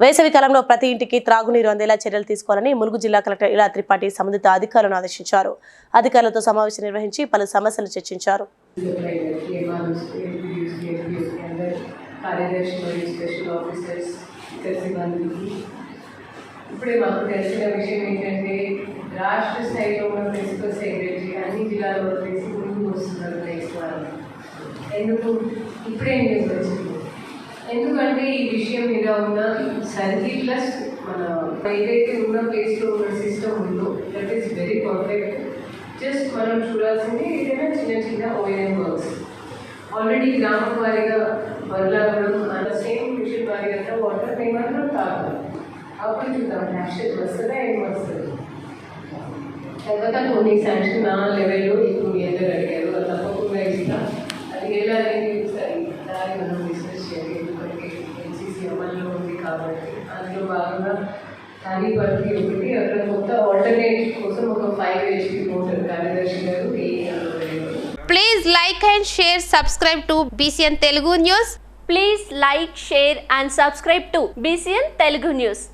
వేసవి కాలంలో ప్రతి ఇంటికి త్రాగునీరు అందేలా చర్యలు తీసుకోవాలని ములుగు జిల్లా కలెక్టర్ ఇలా త్రిపాఠి సంబంధిత అధికారులను ఆదేశించారు. అధికారులతో సమావేశం నిర్వహించి పలు సమస్యలు చర్చించారు. ఇప్పుడే మాకు తెలిసిన విషయం ఏంటంటే రాష్ట్ర స్థాయిలో ఉన్న ప్రిన్సిపల్ సెక్రటరీ అన్ని జిల్లాల్లో వచ్చేసి ముందుకు వస్తున్నారు నెక్స్ట్ వారం ఎందుకు? ఇప్పుడేం న్యూస్ అంటే ఈ విషయం మీద ఉన్న సర్ది ప్లస్ మన ఏదైతే ఉన్న ప్లేస్లో ఉన్న సిస్టమ్ ఉందో that is very perfect just మనం చూడాల్సింది ఏదైనా చిన్న చిన్న ఓఎన్ వర్క్స్ ఆల్రెడీ గ్రామం వారిగా బదలాగడం అంత సేమ్ మిషన్ వారిగా వాటర్ ఏమాత్రం కాదు అప్పుడు చూద్దాం యాక్షన్ వస్తుందా ఏం వస్తుంది? తర్వాత కొన్ని శాంక్షన్ నా లెవెల్లో ఇప్పుడు ఎందరు అడిగారు తప్పకుండా ఇస్తాం. అది ఎలా అనేది ఒకసారి దాన్ని మనం అందులో భాగంగా కానీ ప్రతి ఒకటి అక్కడ కొత్త ఆల్టర్నేట్ కోసం ఒక ఫైవ్ హెచ్పి మోటార్ కార్యదర్శి గారు ఏ Please like and share, subscribe to BCN Telugu News. Please like, share and subscribe to BCN Telugu News.